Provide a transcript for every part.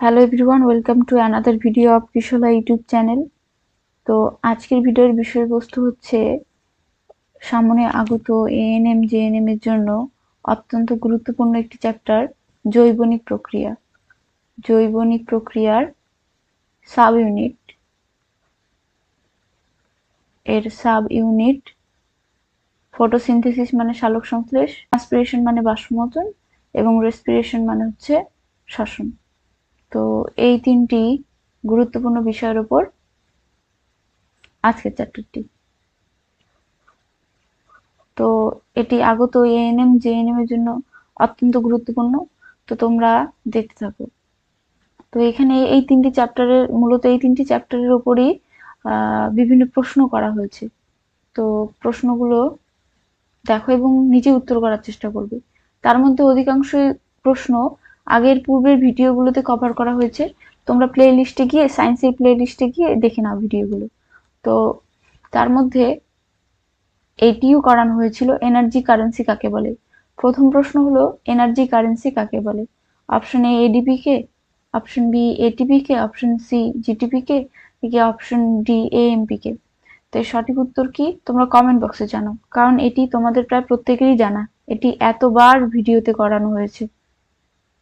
Hello everyone welcome to another video of Kishola YouTube channel তো আজকের ভিডিওর বিষয়বস্তু হচ্ছে, সামনে আগত এএনএম জেএনএম এর জন্য অত্যন্ত গুরুত্বপূর্ণ একটি চ্যাপ্টার জৈবনিক প্রক্রিয়া। জৈবনিক প্রক্রিয়ার সাব ইউনিট এর সাব ইউনিট ফটোসিনথেসিস মানে সালোক সংশ্লেষ ট্রান্সপিরেশন মানে বাষ্পমোচন, এবং রেসপিরেশন মানে হচ্ছে শ্বসন। তো এই তিনটি গুরুত্বপূর্ণ বিষয়ের উপর আজকের চ্যাপ্টারটি তো এটি আগত এএনএম জেএনএম এর জন্য অত্যন্ত গুরুত্বপূর্ণ। তো তোমরা দেখতে থাকো। তো এখানে এই তিনটি চ্যাপ্টারের মূলত এই তিনটি চ্যাপ্টারের উপরই বিভিন্ন প্রশ্ন করা হয়েছে। তো প্রশ্নগুলো দেখো এবং নিজে উত্তর করার চেষ্টা করবে। তার মধ্যে অধিকাংশ প্রশ্ন আগের পূর্বের ভিডিওগুলোতে কভার করা হয়েছে। তোমরা প্লে লিস্টে গিয়ে সায়েন্সের প্লে লিস্টে গিয়ে দেখে নাও ভিডিওগুলো। তো তার মধ্যে এটিও করানো হয়েছিল এনার্জি কারেন্সি কাকে বলে? প্রথম প্রশ্ন হলো এনার্জি কারেন্সি কাকে বলে? অপশন এ এডিপি কে অপশন বি এটিপি কে অপশন সি জিটিপি কে নাকি অপশন ডি এএমপি কে তো সঠিক উত্তর কি? তোমরা কমেন্ট বক্সে জানো কারণ এটি তোমাদের প্রায় প্রত্যেকেরই জানা। এটি এতবার ভিডিওতে করানো হয়েছে।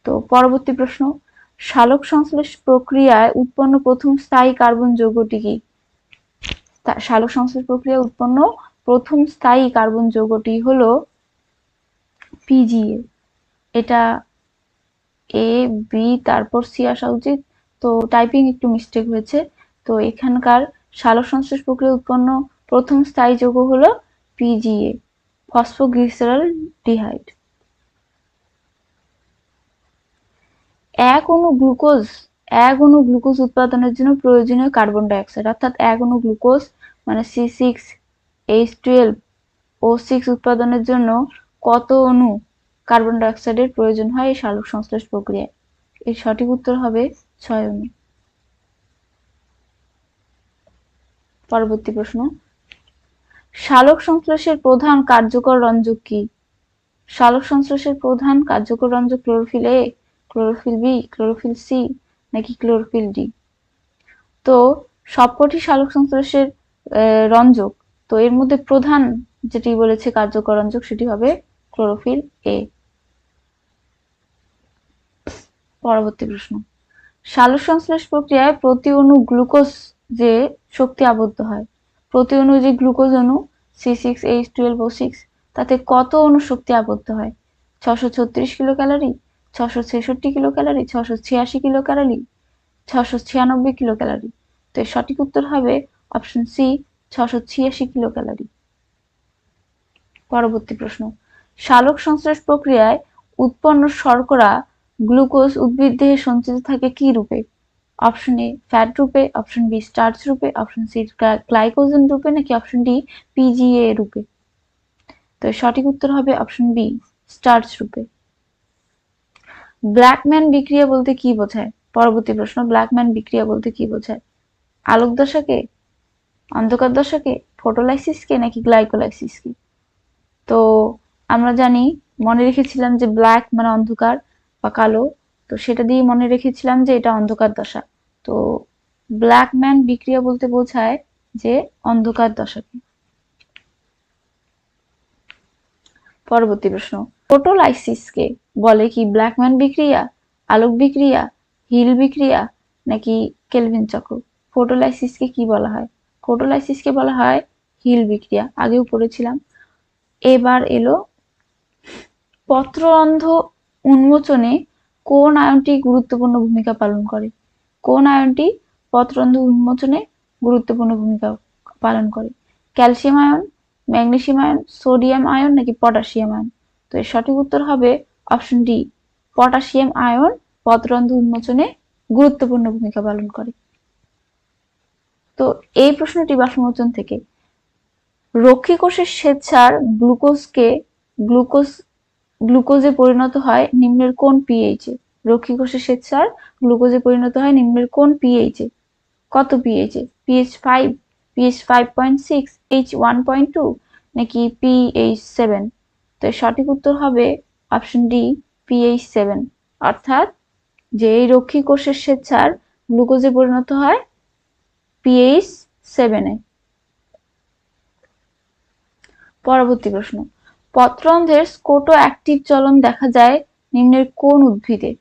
তো পরবর্তী প্রশ্ন সালোক সংশ্লেষ প্রক্রিয়ায় উৎপন্ন প্রথম স্থায়ী কার্বন যৌগটি কি? সালোক সংশ্লেষ প্রক্রিয়ায় উৎপন্ন প্রথম স্থায়ী কার্বন যৌগটি হলো পিজিএ এটা এ বি তারপর সি আসা উচিত। তো টাইপিং একটু মিস্টেক হয়েছে। তো এখানকার সালোক সংশ্লেষ প্রক্রিয়া উৎপন্ন প্রথম স্থায়ী যৌগ হলো পিজিএ ফসফোগ্লিসারল ডিহাইড এক অণু গ্লুকোজ, এক অণু গ্লুকোজ উৎপাদনের জন্য প্রয়োজনীয় কার্বন ডাইঅক্সাইড, অর্থাৎ এক অণু গ্লুকোজ মানে C six H twelve O six উৎপাদনের জন্য কত অণু কার্বন ডাইঅক্সাইডের প্রয়োজন হয় এই সালোক সংশ্লেষ প্রক্রিয়ায়? এর সঠিক উত্তর হবে ছয় অণু। পরবর্তী প্রশ্ন। সালোক সংশ্লেষের প্রধান কার্যকর রঞ্জক কি? সালোক সংশ্লেষের প্রধান কার্যকর রঞ্জক chlorophyll A chlorophyll B chlorophyll C নাকি ক্লোরোফিল ডি তো সবকটি সালোক সংশ্লেষের রঞ্জক, তো এর মধ্যে প্রধান যেটি বলেছে কার্যকর রঞ্জক সেটি হবে ক্লোরোফিল এ পরবর্তী প্রশ্ন। সালোক সংশ্লেষ প্রক্রিয়ায় প্রতি অণু গ্লুকোজ যে শক্তি আবদ্ধ হয়, প্রতি অণু যে গ্লুকোজ অণু C six H twelve O six তাতে কত অণু শক্তি আবদ্ধ হয়? ছশো ছত্রিশ কিলো ক্যালোরি ছশো ছেষট্টি কিলো ক্যালোরি ছশো ছিয়াশি কিলো ক্যালোরি ছশো ছিয়ানব্বই কিলো ক্যালোরি তো এর সঠিক উত্তর হবে অপশন সি, ছশো ছিয়াশি কিলো ক্যালোরি পরবর্তী প্রশ্ন। সালোক সংশ্লেষ প্রক্রিয়ায় উৎপন্ন শর্করা গ্লুকোজ উদ্ভিদ দেহে সঞ্চিত থাকে কি রূপে? অপশন এ, ফ্যাট রূপে, অপশন বি, স্টার্চ রূপে, অপশন সি গ্লাইকোজেন রূপে, নাকি অপশন ডি পিজিএ রূপে? তো সঠিক উত্তর হবে অপশন বি, স্টার্চ রূপে। ব্ল্যাকম্যান বিক্রিয়া বলতে কি বোঝায়? পরবর্তী প্রশ্ন ব্ল্যাকম্যান বিক্রিয়া বলতে কি বোঝায়? আলোক দশাকে, অন্ধকার দশাকে ফটোলাইসিস কে নাকি গ্লাইকোলাইসিস কে? তো আমরা জানি, মনে রেখেছিলাম যে ব্ল্যাক মানে অন্ধকার বা কালো, তো সেটা দিয়ে মনে রেখেছিলাম যে এটা অন্ধকার দশা। তো ব্ল্যাক ম্যান বিক্রিয়া বলতে বোঝায় যে অন্ধকার দশাকে। পরবর্তী প্রশ্ন ফটোলাইসিসকে বলে কি ব্ল্যাকম্যান বিক্রিয়া, আলোক বিক্রিয়া, হিল বিক্রিয়া, নাকি কেলভিন চক্র? ফটোলাইসিসকে কি বলা হয়? ফটোলাইসিসকে বলা হয় হিল বিক্রিয়া। আগেও পড়েছিলাম। এবার এলো পত্ররন্ধ উন্মোচনে কোন আয়নটি গুরুত্বপূর্ণ ভূমিকা পালন করে? কোন আয়নটি পত্ররন্ধ উন্মোচনে গুরুত্বপূর্ণ ভূমিকা পালন করে? Calcium ion, magnesium ion, sodium ion, নাকি পটাশিয়াম আয়ন? তো এর সঠিক উত্তর হবে অপশন ডি পটাশিয়াম আয়ন পত্ররন্ধ উন্মোচনে গুরুত্বপূর্ণ ভূমিকা পালন করে। তো এই প্রশ্নটি বাষ্পমোচন থেকে। রক্ষী কোষের স্বেচ্ছার গ্লুকোজকে গ্লুকোজ, গ্লুকোজে পরিণত হয় নিম্নের কোন পিএইচে রক্ষী কোষের স্বেচ্ছার গ্লুকোজে পরিণত হয় নিম্নের কোন পিএইচে কত পিএইচে pH five pH five point six H one point two নাকি পিএইচ সেভেন তো সঠিক উত্তর হবে অপশন ডি পিএইচ সেভেন অর্থাৎ যে এই রক্ষী কোষের স্বেচ্ছার গ্লুকোজে পরিণত হয় পিএইচ সেভেনে পরবর্তী প্রশ্ন পত্ররন্ধ্রের স্কোটো অ্যাক্টিভ চলন দেখা যায় নিম্নের কোন উদ্ভিদে?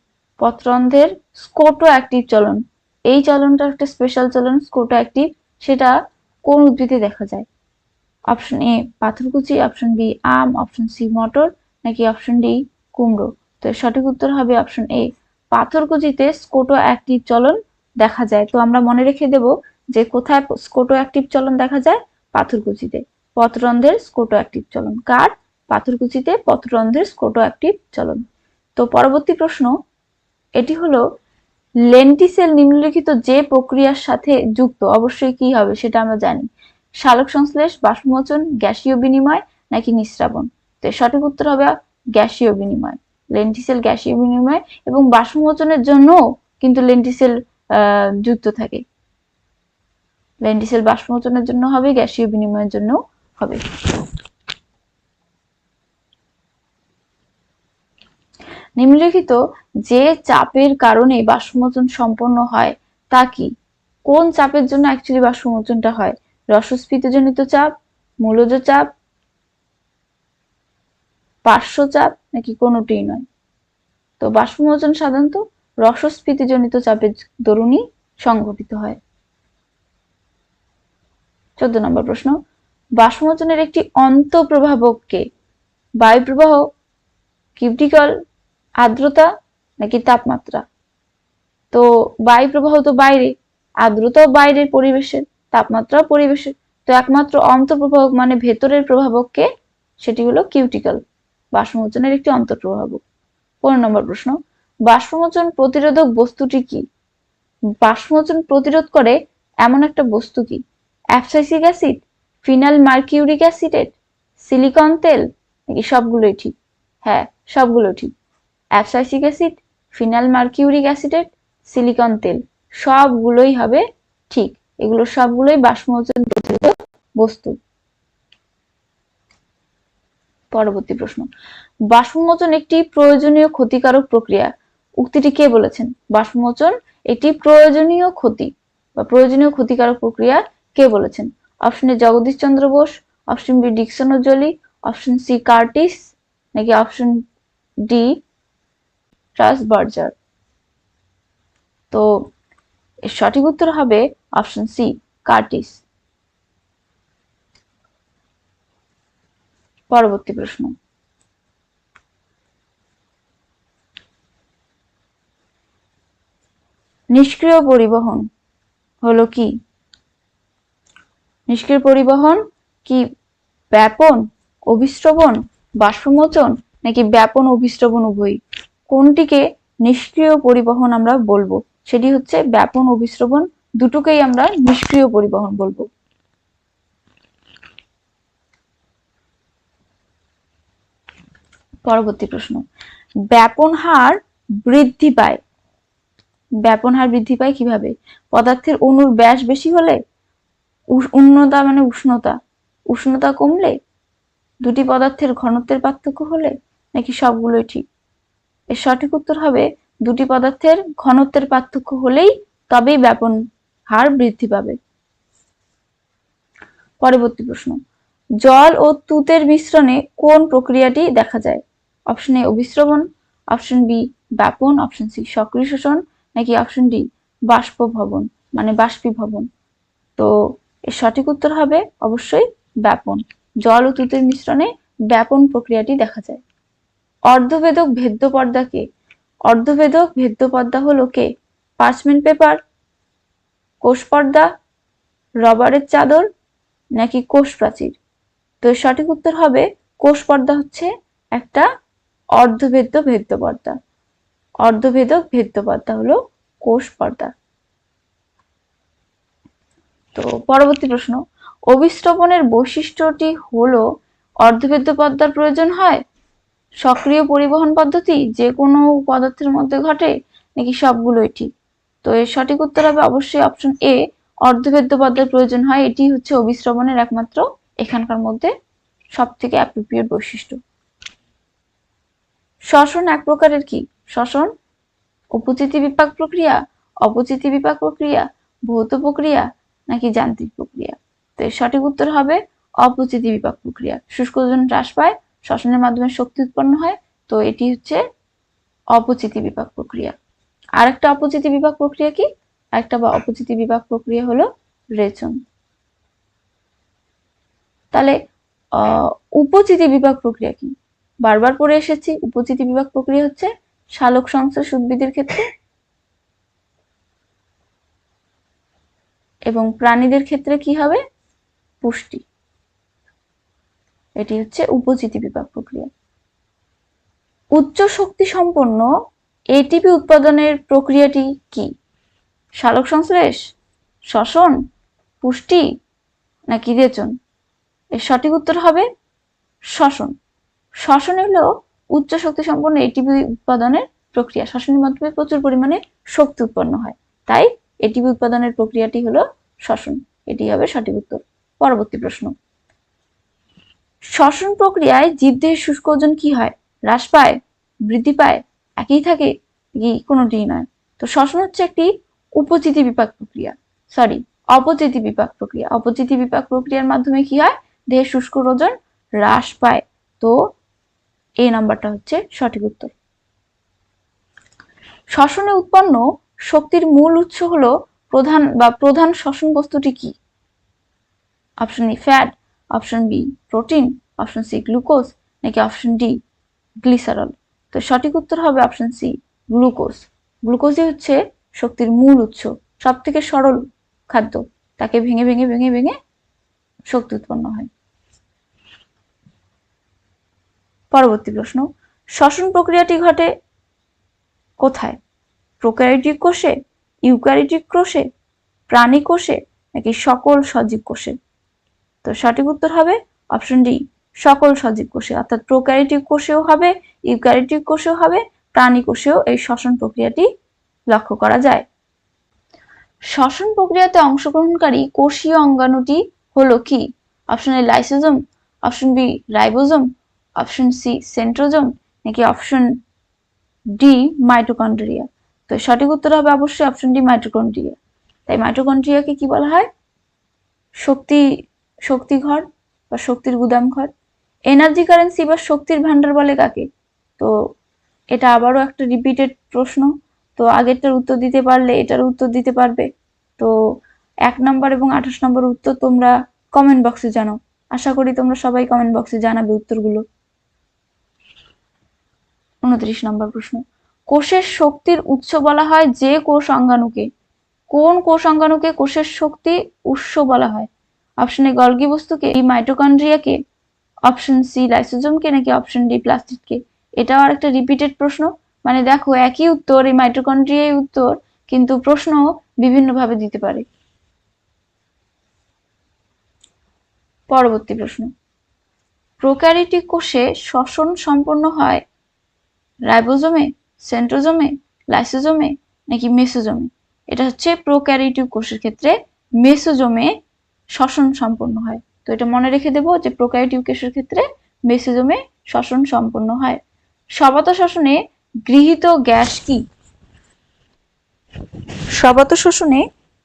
পত্ররন্ধ্রের স্কোটো অ্যাক্টিভ চলন, এই চলনটা একটা স্পেশাল চলন স্কোটো অ্যাক্টিভ সেটা কোন উদ্ভিদে দেখা যায়? অপশন এ পাথরকুচি অপশন বি আম, অপশন সি মটর, নাকি অপশন ডি কুমড়ো। তো সঠিক উত্তর হবে অপশন এ পাথরকুচিতে স্কোটো অ্যাক্টিভ চলন দেখা যায়। তো আমরা মনে রেখে দেব যে কোথায় স্কোটো অ্যাক্টিভ চলন দেখা যায়? পাথরকুচিতে পত্ররন্ধ্রের স্কোটো অ্যাক্টিভ চলন। কার? পাথরকুচিতে পত্ররন্ধ্রের স্কোটো অ্যাক্টিভ চলন। তো পরবর্তী প্রশ্ন, এটি হলো, লেন্টিসেল নিম্নলিখিত যে প্রক্রিয়ার সাথে যুক্ত, অবশ্যই কি হবে সেটা আমরা জানি। সালোক সংশ্লেষ, বাষ্পমোচন, গ্যাসীয় বিনিময় নাকি নিঃস্রাবন তো সঠিক উত্তর হবে গ্যাসীয় বিনিময়। লেন্টিসেল গ্যাসীয় বিনিময় এবং বাষ্পমোচনের জন্য কিন্তু লেন্টিসেল যুক্ত থাকে। লেন্টিসেল বাষ্পমোচনের জন্য হবে, গ্যাসীয় বিনিময়ের জন্য হবে। নিম্নলিখিত যে চাপের কারণে বাষ্পমোচন সম্পন্ন হয় তা কি? কোন চাপের জন্য অ্যাকচুয়ালি বাষ্পমোচনটা হয়? রসস্ফীতজনিত চাপ, মূলজ চাপ, পার্শ্ব চাপ, নাকি কোনোটিই নয়। তো বাষ্পমোচন সাধারণত রসস্ফীতিজনিত চাপের দরুনই সংঘটিত হয়। চোদ্দ নম্বর প্রশ্ন, বাষ্পমোচনের একটি অন্তঃপ্রভাবক কে বায়ু প্রবাহ কিউটিকল, আর্দ্রতা, নাকি তাপমাত্রা? তো বায়ু প্রবাহ তো বাইরে, আর্দ্রতাও বাইরের পরিবেশের। তাপমাত্রাও পরিবেশের তো একমাত্র অন্তঃপ্রবাহক মানে ভেতরের প্রভাবককে সেটি হলো কিউটিকল বাষ্পমোচনের একটি অন্তঃপ্রভাবক পনেরো নম্বর প্রশ্ন, বাষ্পমোচন প্রতিরোধক বস্তুটি কি? বাষ্পমোচন প্রতিরোধ করে এমন একটা বস্তু কি? Abscisic acid, phenyl mercuric acetate silicon তেল, নাকি সবগুলোই ঠিক? হ্যাঁ সবগুলো ঠিক। Abscisic acid, phenyl mercuric acetate silicon তেল, সবগুলোই হবে ঠিক। এগুলো সবগুলোই বাষ্পমোচন প্রতিরোধক বস্তু। পরবর্তী প্রশ্ন। বাষ্পমোচন একটি প্রয়োজনীয় ক্ষতিকারক প্রক্রিয়া উক্তিটি কে বলেছেন? বাষ্পমোচন একটি প্রয়োজনীয় ক্ষতি বা প্রয়োজনীয় ক্ষতিকারক প্রক্রিয়া কে বলেছেন? Option A Jagadish Chandra Bose, option B Dixon Joly option C Curtis, নাকি অপশন ডি ট্রাস বার্জার? তো এর সঠিক উত্তর হবে অপশন সি, কার্টিস। পরবর্তী প্রশ্ন। নিষ্ক্রিয় পরিবহন হলো কি? নিষ্ক্রিয় পরিবহন কি ব্যাপন অভিশ্রবণ বাষ্পমোচন, নাকি ব্যাপন অভিশ্রবণ উভয়ই? কোনটিকে নিষ্ক্রিয় পরিবহন আমরা বলব? সেটি হচ্ছে ব্যাপন অভিশ্রবণ দুটোকেই আমরা নিষ্ক্রিয় পরিবহন বলব। পরবর্তী প্রশ্ন। ব্যাপন হার বৃদ্ধি পায়। ব্যাপন হার বৃদ্ধি পায় কীভাবে? পদার্থের অণুর ব্যাস বেশি হলে উন্নতা মানে উষ্ণতা। উষ্ণতা কমলে দুটি পদার্থের ঘনত্বের পার্থক্য হলে নাকি সবগুলোই ঠিক? এর সঠিক উত্তর হবে দুটি পদার্থের ঘনত্বের পার্থক্য হলেই তবেই ব্যাপন হার বৃদ্ধি পাবে। পরবর্তী প্রশ্ন, জল ও তুতের মিশ্রণে কোন প্রক্রিয়াটি দেখা যায়? অপশন এ অভিশ্রবণ অপশন বি ব্যাপন, অপশন সি সক্রিয় শোষণ নাকি অপশন ডি বাষ্পভবন মানে বাষ্পীভবন? তো এর সঠিক উত্তর হবে অবশ্যই ব্যাপন। জল ও তুতের মিশ্রণে ব্যাপন প্রক্রিয়াটি দেখা যায়। অর্ধবেদক ভেদ্য পর্দা কে অর্ধভেদক ভেদ্য পর্দা হলো কে? পার্চমেন্ট পেপার কোষ পর্দা রবারের চাদর নাকি কোষ প্রাচীর তো সঠিক উত্তর হবে কোষ পর্দা হচ্ছে একটা অর্ধভেদ্য ভেদ্য পর্দা অর্ধভেদক ভেদ্য পর্দা হলো কোষ পর্দা তো পরবর্তী প্রশ্ন অভিশ্রবণের বৈশিষ্ট্যটি হলো অর্ধভেদ্য পর্দার প্রয়োজন হয় সক্রিয় পরিবহন পদ্ধতি যে কোনো পদার্থের মধ্যে ঘটে, নাকি সবগুলোই ঠিক? তো এর সঠিক উত্তর হবে অবশ্যই অপশন এ অর্ধভেদ্য পদ্মার প্রয়োজন হয়। এটি হচ্ছে অভিশ্রবণের একমাত্র এখানকার মধ্যে সব থেকে অ্যাপ্রোপ্রিয়েট বৈশিষ্ট্য। শ্বসন এক প্রকারের কি? শ্বসন উপচিতি বিপাক প্রক্রিয়া অপচিতি বিপাক প্রক্রিয়া, ভৌত প্রক্রিয়া, নাকি যান্ত্রিক প্রক্রিয়া? তো এর সঠিক উত্তর হবে অপচিতি বিপাক প্রক্রিয়া। শুষ্ক ওজন হ্রাস পায় শ্বসনের মাধ্যমে শক্তি উৎপন্ন হয়, তো এটি হচ্ছে অপচিতি বিপাক প্রক্রিয়া। আর একটা অপচিতি বিপাক প্রক্রিয়া কি? একটা বা অপচিতি বিপাক প্রক্রিয়া হলো রেচন। তাহলে উপচিতি বিপাক প্রক্রিয়া কি? বারবার পড়ে এসেছি, উপচিতি বিভাগ প্রক্রিয়া হচ্ছে শালক সংশ্লেষ উদ্ভিদের ক্ষেত্রে এবং প্রাণীদের ক্ষেত্রে কি হবে? পুষ্টি। এটি হচ্ছে উপচিতি বিভাগ প্রক্রিয়া। উচ্চ শক্তি সম্পন্ন এটিপি উৎপাদনের প্রক্রিয়াটি কি? শালক সংশ্লেষ, শ্বসন, পুষ্টি নাকি রেচন? এর সঠিক উত্তর হবে শ্বসন। শ্বসন হলো উচ্চ শক্তি সম্পন্ন এটিপি উৎপাদনের প্রক্রিয়া। শ্বসনের মাধ্যমে প্রচুর পরিমাণে শক্তি উৎপন্ন হয়। তাই এটিপি উৎপাদনের প্রক্রিয়াটি হলো শ্বসন। এটি হবে সঠিক উত্তর। পরবর্তী প্রশ্ন। শ্বসন প্রক্রিয়ায় জীবদেহের শুষ্ক ওজন কি হয়? হ্রাস পায়? বৃদ্ধি পায়? একই থাকে? কোনোটি নয়? তো শ্বসন হচ্ছে একটি উপচিতি বিপাক প্রক্রিয়া। সরি অপচিতি বিপাক প্রক্রিয়া। অপচিতি বিপাক প্রক্রিয়ার মাধ্যমে কি হয়? দেহের শুষ্ক ওজন হ্রাস পায়। তো এই নাম্বারটা হচ্ছে সঠিক উত্তর। শ্বসনে উৎপন্ন শক্তির মূল উৎস হলো প্রধান বা প্রধান শ্বসন বস্তুটি কি? Option E fat option B protein, option C glucose, নাকি অপশন ডি গ্লিসারল? তো সঠিক উত্তর হবে অপশন সি গ্লুকোজ। গ্লুকোজই হচ্ছে শক্তির মূল উৎস সব থেকে সরল খাদ্য। তাকে ভেঙে ভেঙে ভেঙে ভেঙে শক্তি উৎপন্ন হয়। পরবর্তী প্রশ্ন, শ্বসন প্রক্রিয়াটি ঘটে কোথায়? প্রোক্যারিটিক কোষে ইউক্যারিটিক কোষে, প্রাণী কোষে, নাকি সকল সজীব কোষে? তো সঠিক উত্তর হবে অপশন ডি সকল সজীব কোষে, অর্থাৎ প্রোক্যারিটিক কোষেও হবে ইউক্যারিটিক কোষেও হবে, প্রাণী কোষেও এই শ্বসন প্রক্রিয়াটি লক্ষ্য করা যায়। শ্বসন প্রক্রিয়াতে অংশগ্রহণকারী কোষীয় অঙ্গাণুটি হলো কি? Option A lysosome option B ribosome option C centrosome নাকি অপশন ডি মাইটোকন্ড্রিয়া তো সঠিক উত্তর হবে অবশ্যই অপশন ডি মাইটোকন্ড্রিয়া তাই মাইটোকন্ড্রিয়াকে কি বলা হয়? শক্তি শক্তি ঘর বা শক্তির গুদাম ঘর এনার্জি কারেন্সি বা শক্তির ভান্ডার বলে কাকে? তো এটা আবারও একটা রিপিটেড প্রশ্ন। তো আগেরটার উত্তর দিতে পারলে এটার উত্তর দিতে পারবে। তো এক নম্বর এবং আঠাশ নম্বর উত্তর তোমরা কমেন্ট বক্সে জানো আশা করি তোমরা সবাই কমেন্ট বক্সে জানাবে উত্তরগুলো। উনত্রিশ নম্বর প্রশ্ন। কোষের শক্তির উৎস বলা হয় যে কোষ অঙ্গাণুকে কোন কোষ অঙ্গাণুকে কোষের শক্তি উৎস বলা হয়? অপশন এ গলগি বস্তুকে, এই মাইটোকন্ড্রিয়াকে অপশন সি লাইসোজোমকে নাকি অপশন ডি প্লাস্টিককে এটাও আরেকটা রিপিটেড প্রশ্ন। মানে দেখো, একই উত্তর, এই মাইটোকন্ড্রিয়াই উত্তর, কিন্তু প্রশ্ন বিভিন্নভাবে দিতে পারে। পরবর্তী প্রশ্ন। প্রোক্যারিটিক কোষে শ্বসন সম্পন্ন হয় রাইবোজোমে, সেন্ট্রোজোমে লাইসোজোমে নাকি মেসোজোমে? এটা হচ্ছে প্রোক্যারিটিক কোষের ক্ষেত্রে মেসোজোমে শ্বসন সম্পন্ন হয়। তো এটা মনে রেখে দেবো যে প্রোক্যারিটিক কোষের ক্ষেত্রে মেসোজোমে শ্বসন সম্পন্ন হয়। সবাত শ্বসনে গৃহীত গ্যাস কি? সবাত শোষণে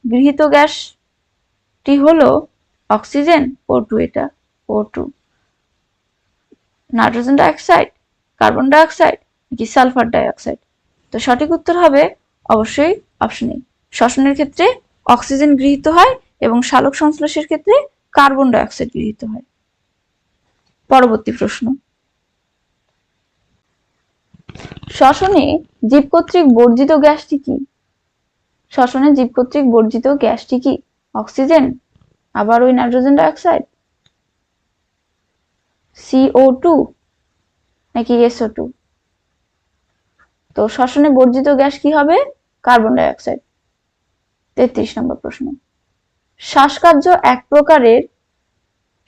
গৃহীত গ্যাসটি হলো অক্সিজেন ও টু এটা O two nitrogen dioxide, carbon dioxide, নাকি সালফার ডাইঅক্সাইড? তো সঠিক উত্তর হবে অবশ্যই অপশন এ। শ্বসনের ক্ষেত্রে অক্সিজেন গৃহীত হয় এবং সালোক সংশ্লেষের ক্ষেত্রে কার্বন ডাইঅক্সাইড গৃহীত হয়। পরবর্তী প্রশ্ন। শ্বসনে জীব কর্তৃক বর্জিত গ্যাসটি কি? শ্বসনে জীব কর্তৃক বর্জিত গ্যাসটি কি অক্সিজেন, আবার ওই নাইট্রোজেন ডাইঅক্সাইড সিও টু, নাকি এসও টু? তো শ্বসনে বর্জিত গ্যাস কি হবে? Carbon dioxide. তেত্রিশ নম্বর প্রশ্ন। শ্বাসকার্য এক প্রকারের,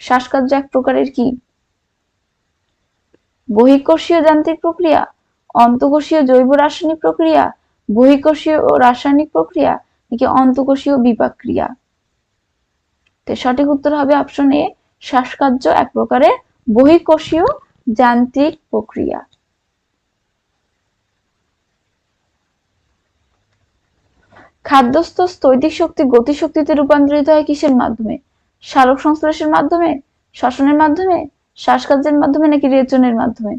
শ্বাসকার্য এক প্রকারের কি? বহিঃকোষীয় যান্ত্রিক প্রক্রিয়া, অন্তকোষীয় জৈব রাসায়নিক প্রক্রিয়া, বহিঃকোষীয় ও রাসায়নিক প্রক্রিয়া, নাকি অন্তকোষীয় বিপাক ক্রিয়া তো সঠিক উত্তর হবে অপশন এ শ্বাসকার্য এক প্রকারের বহিকোষীয় যান্ত্রিক প্রক্রিয়া। খাদ্যস্থ স্থৈতিক শক্তি গতিশক্তিতে রূপান্তরিত হয় কিসের মাধ্যমে? সালোক সংশ্লেষের মাধ্যমে? শ্বসনের মাধ্যমে? শ্বাসকার্যের মাধ্যমে নাকি রেচনের মাধ্যমে?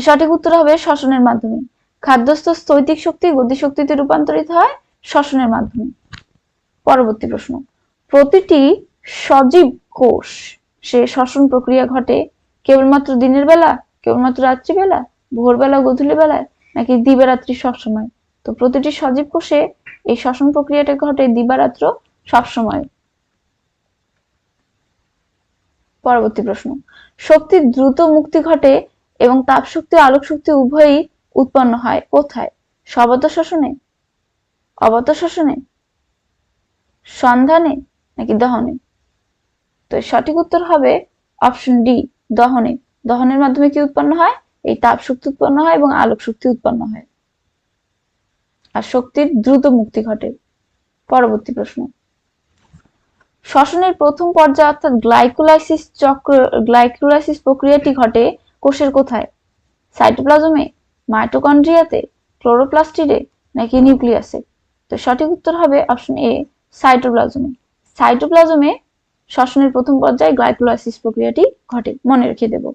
সঠিক উত্তর হবে শ্বসনের মাধ্যমে। খাদ্যস্থ স্থৈতিক শক্তি গতিশক্তিতে রূপান্তরিত হয় শ্বসনের মাধ্যমে। পরবর্তী প্রশ্ন। প্রতিটি সজীব কোষ, সে শ্বসন প্রক্রিয়া ঘটে কেবলমাত্র দিনের বেলা, কেবলমাত্র রাত্রিবেলা, ভোরবেলা গধূলি বেলায় নাকি দিবারাত্রি সবসময়? তো প্রতিটি সজীব কোষে এই শ্বসন প্রক্রিয়াটা ঘটে দিবারাত্র সবসময়। পরবর্তী প্রশ্ন। শক্তির দ্রুত মুক্তি ঘটে এবং তাপ শক্তি আলোক শক্তি উভয়ই উৎপন্ন হয়। কোথায়? সবত শোষণে অবত শোষণে সন্ধানে? নাকি দহনে? তো সঠিক উত্তর হবে অপশন ডি, দহনে। দহনের মাধ্যমে কি উৎপন্ন হয়? এই তাপ শক্তি উৎপন্ন হয় এবং আলোক শক্তি উৎপন্ন হয়। আর শক্তির দ্রুত মুক্তি ঘটে। পরবর্তী প্রশ্ন। শ্বসনের প্রথম পর্যায়ে অর্থাৎ গ্লাইকোলাইসিস চক্র, গ্লাইকোলাইসিস প্রক্রিয়াটি ঘটে কোষের কোথায়? সাইটোপ্লাজমে, মাইটোকন্ড্রিয়াতে, ক্লোরোপ্লাস্টিডে নাকি নিউক্লিয়াসে? তো সঠিক উত্তর হবে অপশন এ, সাইটোপ্লাজমে। সাইটোপ্লাজমে শ্বসনের প্রথম পর্যায়ে গ্লাইকোলাইসিস প্রক্রিয়াটি ঘটে। মনে রেখে দেব।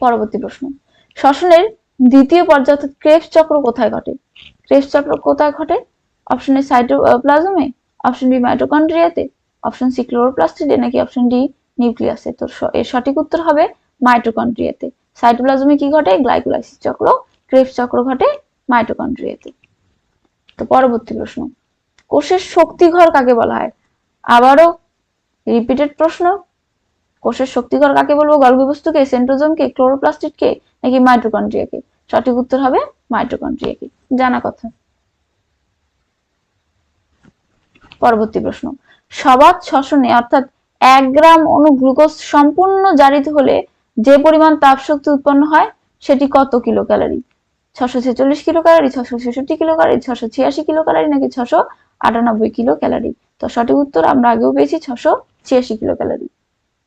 পরবর্তী প্রশ্ন। শ্বসনের দ্বিতীয় পর্যায়ে অর্থাৎ চক্র কোথায় ঘটে? ক্রেবস চক্র কোথায় ঘটে? অপশন এ সাইটোপ্লাজমে, অপশন বি মাইটোকন্ড্রিয়াতে, অপশন সি ক্লোরোপ্লাস্টিডে, নাকি অপশন ডি নিউক্লিয়াসে? তো এর সঠিক উত্তর হবে মাইটোকন্ড্রিয়াতে। সাইটোপ্লাজমে কি ঘটে? গ্লাইকোলাইসিস চক্র। ক্রেবস চক্র ঘটে মাইটোকন্ড্রিয়াতে। তো পরবর্তী প্রশ্ন। কোষের শক্তিঘর কাকে বলা হয়? আবারও রিপিটেড প্রশ্ন। কোষের শক্তিকর কাকে বলব? গলগি বস্তুকে সেন্ট্রোজোমকে, ক্লোরোপ্লাস্টিডকে, নাকি মাইটোকন্ড্রিয়াকে? সঠিক উত্তর হবে মাইটোকন্ড্রিয়াকে। জানা কথা। পরবর্তী প্রশ্ন। সবাত শ্বসনে, অর্থাৎ এক গ্রাম অণু গ্লুকোজ সম্পূর্ণ জারিত হলে যে পরিমাণ তাপ শক্তি উৎপন্ন হয়, সেটি কত কিলো ক্যালোরি ছশো ছেচল্লিশ কিলো ক্যালোরি ছশো ছেষট্টি কিলো ক্যালোরি ছশো ছিয়াশি কিলো ক্যালোরি নাকি ছশো আটানব্বই কিলো ক্যালোরি তো সঠিক উত্তর আমরা আগেও পেয়েছি, ছশো ছিয়াশি কিলো ক্যালোরি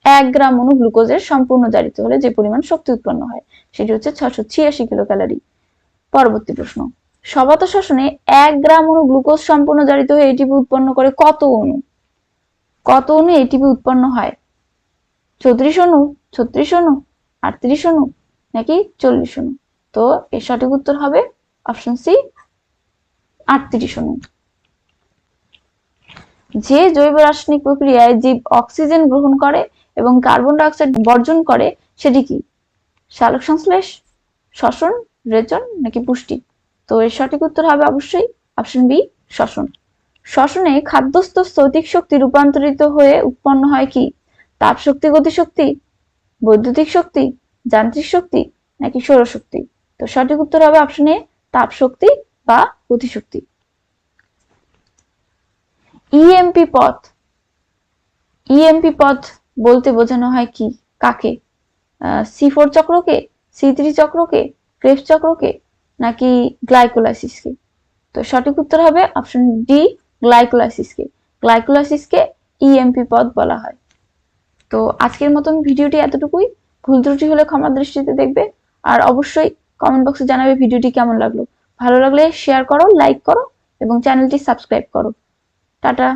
এক গ্রাম অণু গ্লুকোজের সম্পূর্ণ জারিত হলে যে পরিমাণ শক্তি উৎপন্ন হয়, সেটি হচ্ছে ছশো ছিয়াশি কিলো ক্যালোরি পরবর্তী প্রশ্ন, সবাত শ্বসনে এক গ্রাম অনু গ্লুকোজ সম্পূর্ণ জারিত হয়ে এটিপি উৎপন্ন করে কত অণু? কত অণু এটিপি উৎপন্ন হয়? চৌত্রিশ অণু, ছত্রিশ অণু, আটত্রিশ অণু, নাকি চল্লিশ অণু? তো এর সঠিক উত্তর হবে অপশন সি, আটত্রিশ অণু। যে জৈব রাসায়নিক প্রক্রিয়ায় জীব অক্সিজেন গ্রহণ করে এবং কার্বন ডাই অক্সাইড বর্জন করে সেটি কি? সালোক সংশ্লেষ, শ্বসন, রেচন নাকি পুষ্টি? তো এর সঠিক উত্তর হবে অবশ্যই অপশন বি শ্বসন। শ্বসনে খাদ্যস্থ স্থৈতিক শক্তি রূপান্তরিত হয়ে উৎপন্ন হয় কি? তাপ শক্তি গতিশক্তি, বৈদ্যুতিক শক্তি, যান্ত্রিক শক্তি নাকি সৌরশক্তি? তো সঠিক উত্তর হবে অপশন এ তাপ শক্তি বা গতিশক্তি। ইএমপি পথ। ইএমপি পথ বলতে বোঝানো হয় কি? কাকে? সি ফোর চক্রকে? সি থ্রি চক্রকে? ক্রেবস চক্রকে? নাকি গ্লাইকোলাইসিসকে তো সঠিক উত্তর হবে অপশন ডি গ্লাইকোলাইসিসকে গ্লাইকোলাইসিসকে ইএমপি পথ বলা হয়। তো আজকের মতন ভিডিওটি এতটুকুই। ভুল ত্রুটি হলে ক্ষমা দৃষ্টিতে দেখবে। আর অবশ্যই কমেন্ট বক্সে জানাবে ভিডিওটি কেমন লাগল। ভালো লাগলে শেয়ার করো লাইক করো এবং চ্যানেলটি সাবস্ক্রাইব করো। টাটা।